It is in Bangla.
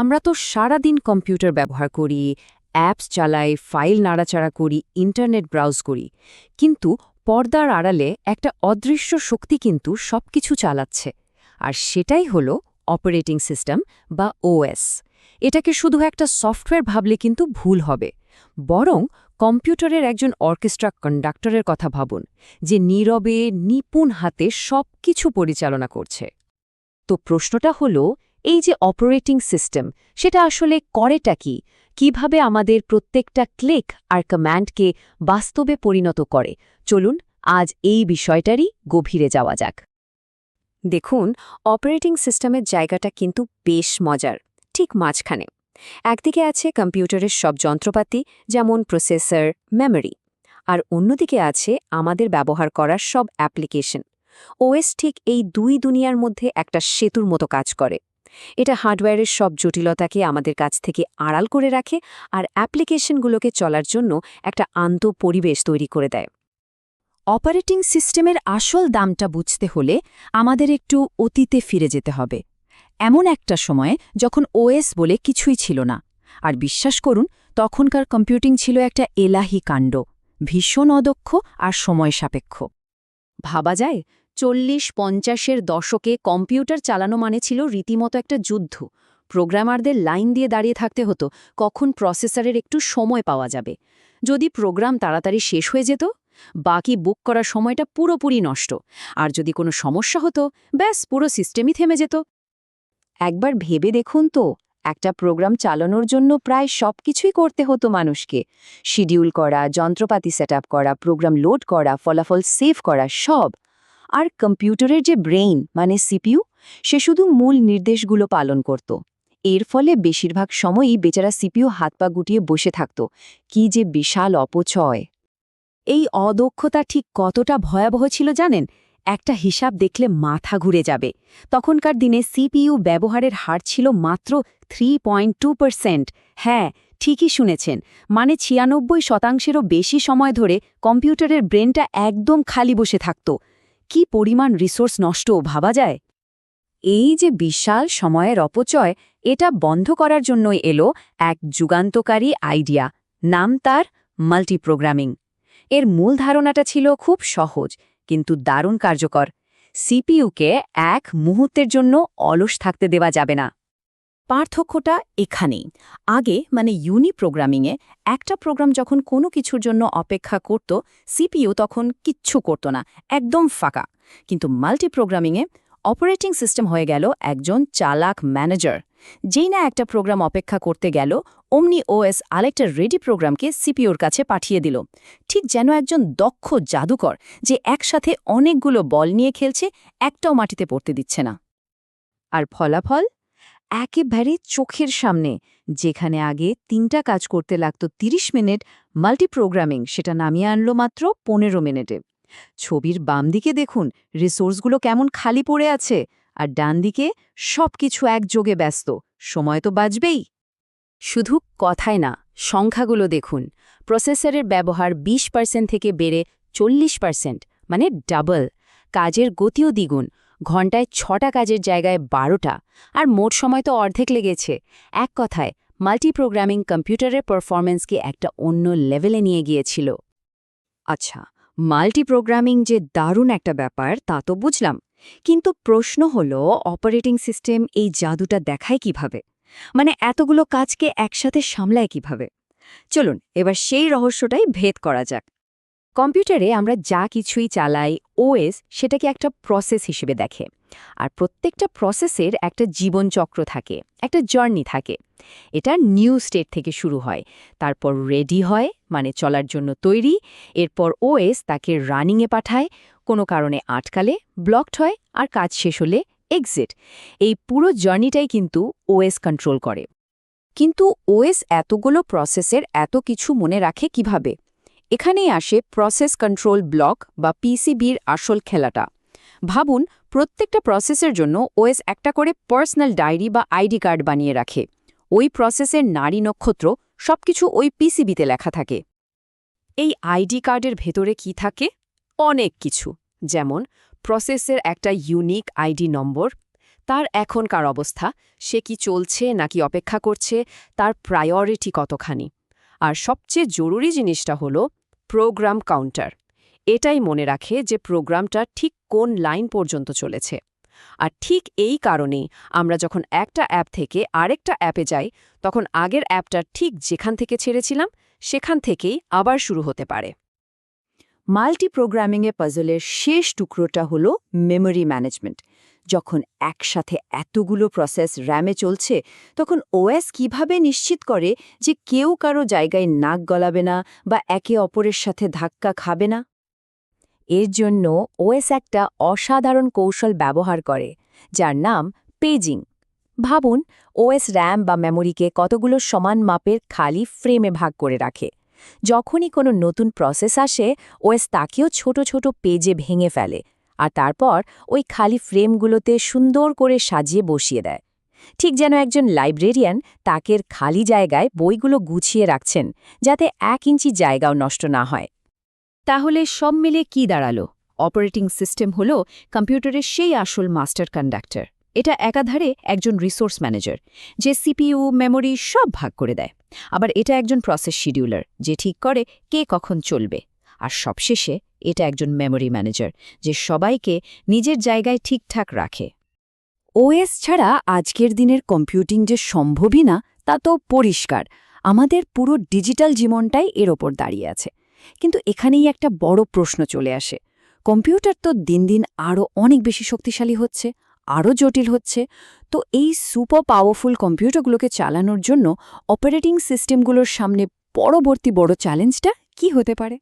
আমরা তো সারা দিন কম্পিউটার ব্যবহার করি, অ্যাপস চালাই, ফাইল নাড়াচাড়া করি, ইন্টারনেট ব্রাউজ করি। কিন্তু পর্দার আড়ালে একটা অদৃশ্য শক্তি কিন্তু সবকিছু চালাচ্ছে। আর সেটাই হলো অপারেটিং সিস্টেম বা ওএস। এটাকে শুধু একটা সফটওয়্যার ভাবলে কিন্তু ভুল হবে। বরং কম্পিউটারের একজন অর্কেস্ট্রা কন্ডাক্টরের কথা ভাবুন, যে নীরবে নিপুণ হাতে সবকিছু পরিচালনা করছে। তো প্রশ্নটা হলো এই যে অপারেটিং সিস্টেম সেটা আসলে করেটা কি? কীভাবে আমাদের প্রত্যেকটা ক্লিক আর কম্যান্ডকে বাস্তবে পরিণত করে? চলুন আজ এই বিষয়টারই গভীরে যাওয়া যাক। দেখুন অপারেটিং সিস্টেমের জায়গাটা কিন্তু বেশ মজার, ঠিক মাঝখানে। একদিকে আছে কম্পিউটারের সব যন্ত্রপাতি, যেমন প্রসেসর মেমরি আর অন্যদিকে আছে আমাদের ব্যবহার করার সব অ্যাপ্লিকেশন ওএস ঠিক এই দুই দুনিয়ার মধ্যে একটা সেতুর মতো কাজ করে। এটা হার্ডওয়্যারের সব জটিলতাকে আমাদের কাছ থেকে আড়াল করে রাখে আর অ্যাপ্লিকেশনগুলোকে চলার জন্য একটা আন্ত পরিবেশ তৈরি করে দেয়। অপারেটিং সিস্টেমের আসল দামটা বুঝতে হলে আমাদের একটু অতীতে ফিরে যেতে হবে। এমন একটা সময়ে যখন ওএস বলে কিছুই ছিল না, আর বিশ্বাস করুন, তখনকার কম্পিউটিং ছিল একটা এলাহি কাণ্ড, ভীষণ অদক্ষ আর সময় সাপেক্ষ। ভাবা যায় চল্লিশ পঞ্চাশের দশকে কম্পিউটার চালানো মানে ছিল রীতিমতো একটা যুদ্ধ। প্রোগ্রামারদের লাইন দিয়ে দাঁড়িয়ে থাকতে হতো, কখন প্রসেসরের একটু সময় পাওয়া যাবে। যদি প্রোগ্রাম তাড়াতাড়ি শেষ হয়ে যেত, বাকি বুক করার সময়টা পুরোপুরি নষ্ট। আর যদি কোনো সমস্যা হতো, ব্যাস পুরো সিস্টেমই থেমে যেত। একবার ভেবে দেখুন তো, একটা প্রোগ্রাম চালানোর জন্য প্রায় সব কিছুই করতে হতো মানুষকে। শিডিউল করা, যন্ত্রপাতি সেট করা, প্রোগ্রাম লোড করা, ফলাফল সেভ করা, সব। আর কম্পিউটারের যে ব্রেইন মানে সিপিইউ, সে শুধু মূল নির্দেশগুলো পালন করত। এর ফলে বেশিরভাগ সময়ই বেচারা সিপিইউ হাত পা গুটিয়ে বসে থাকত। কি যে বিশাল অপচয়। এই অদক্ষতা ঠিক কতটা ভয়াবহ ছিল জানেন? একটা হিসাব দেখলে মাথা ঘুরে যাবে। তখনকার দিনে সিপিইউ ব্যবহারের হার ছিল মাত্র থ্রি পয়েন্ট হ্যাঁ ঠিকই শুনেছেন। মানে ছিয়ানব্বই শতাংশেরও বেশি সময় ধরে কম্পিউটারের ব্রেনটা একদম খালি বসে থাকত। কি পরিমাণ রিসোর্স নষ্ট ভাবা যায়? এই যে বিশাল সময়ের অপচয়, এটা বন্ধ করার জন্যই এলো এক যুগান্তকারী আইডিয়া। নাম তার মাল্টিপ্রোগ্রামিং। এর মূল ধারণাটা ছিল খুব সহজ, কিন্তু দারুণ কার্যকর। সিপিইউকে এক মুহূর্তের জন্য অলস থাকতে দেওয়া যাবে না। পার্থক্যটা এখানেই। আগে মানে ইউনি প্রোগ্রামিংয়ে, একটা প্রোগ্রাম যখন কোনো কিছুর জন্য অপেক্ষা করত, সিপিইউ তখন কিচ্ছু করত না, একদম ফাঁকা। কিন্তু মাল্টি প্রোগ্রামিংয়ে অপারেটিং সিস্টেম হয়ে গেল একজন চালাক ম্যানেজার, যেই না একটা প্রোগ্রাম অপেক্ষা করতে গেল, অমনি ওএস আরেকটা রেডি প্রোগ্রামকে সিপিওর কাছে পাঠিয়ে দিল। ঠিক যেন একজন দক্ষ জাদুকর, যে একসাথে অনেকগুলো বল নিয়ে খেলছে, একটাও মাটিতে পড়তে দিচ্ছে না। আর ফলাফল? একেবারে চোখের সামনে, যেখানে আগে তিনটা কাজ করতে লাগত ৩০ মিনিট মাল্টিপ্রোগ্রামিং সেটা নামিয়ে আনলো মাত্র পনেরো মিনিটে। ছবির বাম দিকে দেখুন রিসোর্সগুলো কেমন খালি পড়ে আছে, আর ডান দিকে সব কিছু একযোগে ব্যস্ত, সময় তো বাজবেই শুধু কথায় না, সংখ্যাগুলো দেখুন প্রসেসরের ব্যবহার ২০ পার্সেন্ট থেকে বেড়ে চল্লিশ পার্সেন্ট মানে ডাবল কাজের গতিও দ্বিগুণ ঘন্টায় ছটা কাজের জায়গায় বারোটা, আর মোট সময় তো অর্ধেক লেগেছে। এক কথায় মাল্টিপ্রোগ্রামিং কম্পিউটারের পারফরমেন্সকে একটা অন্য লেভেলে নিয়ে গিয়েছিল। আচ্ছা মাল্টিপ্রোগ্রামিং যে দারুণ একটা ব্যাপার, তা তো বুঝলাম। কিন্তু প্রশ্ন হল অপারেটিং সিস্টেম এই জাদুটা দেখায় কীভাবে? মানে এতগুলো কাজকে একসাথে সামলায় কীভাবে? চলুন, এবার সেই রহস্যটাই ভেদ করা যাক। কম্পিউটারে আমরা যা কিছুই চালাই ওএস সেটাকে একটা প্রসেস হিসেবে দেখে। আর প্রত্যেকটা প্রসেসের একটা জীবনচক্র থাকে, একটা জার্নি থাকে। এটা নিউ স্টেট থেকে শুরু হয়। তারপর রেডি হয় মানে চলার জন্য তৈরি। এরপর ওএস তাকে রানিংয়ে পাঠায়, কোনো কারণে আটকালে ব্লকড হয়, আর কাজ শেষ হলে এক্সিট এই পুরো জার্নিটাই কিন্তু ওএস কন্ট্রোল করে। কিন্তু ওএস এতগুলো প্রসেসের এত কিছু মনে রাখে কীভাবে? এখানেই আসে প্রসেস কন্ট্রোল ব্লক বা পিসিবির আসল খেলাটা। ভাবুন, প্রত্যেকটা প্রসেসের জন্য ওএস একটা করে পার্সোনাল ডায়েরি বা আইডি কার্ড বানিয়ে রাখে। ওই প্রসেসের নারী নক্ষত্র সবকিছু ওই পিসিবিতে লেখা থাকে। এই আইডি কার্ডের ভেতরে কি থাকে? অনেক কিছু। যেমন প্রসেসের একটা ইউনিক আইডি নম্বর, তার এখনকার অবস্থা, সে কি চলছে নাকি অপেক্ষা করছে, তার প্রায়োরিটি কতখানি। আর সবচেয়ে জরুরি জিনিসটা হলো প্রোগ্রাম কাউন্টার এটাই মনে রাখে যে প্রোগ্রামটা ঠিক কোন লাইন পর্যন্ত চলেছে। আর ঠিক এই কারণেই আমরা যখন একটা অ্যাপ থেকে আরেকটা অ্যাপে যাই, তখন আগের অ্যাপটা ঠিক যেখান থেকে ছেড়েছিলাম, সেখান থেকেই আবার শুরু হতে পারে। মাল্টি প্রোগ্রামিংয়ে পাজলের শেষ টুকরোটা হলো মেমরি ম্যানেজমেন্ট। যখন একসাথে এতগুলো প্রসেস র্যামে চলছে, তখন ওএস কীভাবে নিশ্চিত করে যে কেউ কারও জায়গায় নাক গলাবে না বা একে অপরের সাথে ধাক্কা খাবে না? এর জন্য ওএস একটা অসাধারণ কৌশল ব্যবহার করে, যার নাম পেজিং। ভাবুন ওএস র্যাম বা মেমোরিকে কতগুলো সমান মাপের খালি ফ্রেমে ভাগ করে রাখে। যখনই কোনো নতুন প্রসেস আসে ওএস তাকেও ছোট ছোট পেজে ভেঙে ফেলে। আর তারপর ওই খালি ফ্রেমগুলোতে সুন্দর করে সাজিয়ে বসিয়ে দেয়। ঠিক যেন একজন লাইব্রেরিয়ান তাকের খালি জায়গায় বইগুলো গুছিয়ে রাখছেন, যাতে এক ইঞ্চি জায়গাও নষ্ট না হয়। তাহলে সব মিলে কি দাঁড়াল? অপারেটিং সিস্টেম হল কম্পিউটারের সেই আসল মাস্টার কন্ডাক্টর। এটা একাধারে একজন রিসোর্স ম্যানেজার, যে সিপিইউ, মেমোরি সব ভাগ করে দেয়। আবার এটা একজন প্রসেস শিডিউলার, যে ঠিক করে কে কখন চলবে। আর সবশেষে এটা একজন মেমোরি ম্যানেজার যে সবাইকে নিজের জায়গায় ঠিকঠাক রাখে। ওএস ছাড়া আজকের দিনের কম্পিউটিং যে সম্ভবই না, তা তো পরিষ্কার। আমাদের পুরো ডিজিটাল জীবনটাই এর ওপর দাঁড়িয়ে আছে। কিন্তু এখানেই একটা বড় প্রশ্ন চলে আসে। কম্পিউটার তো দিন দিন আরও অনেক বেশি শক্তিশালী হচ্ছে আরও জটিল হচ্ছে। তো এই সুপার পাওয়ারফুল কম্পিউটারগুলোকে চালানোর জন্য অপারেটিং সিস্টেমগুলোর সামনে পরবর্তী বড় চ্যালেঞ্জটা কি হতে পারে?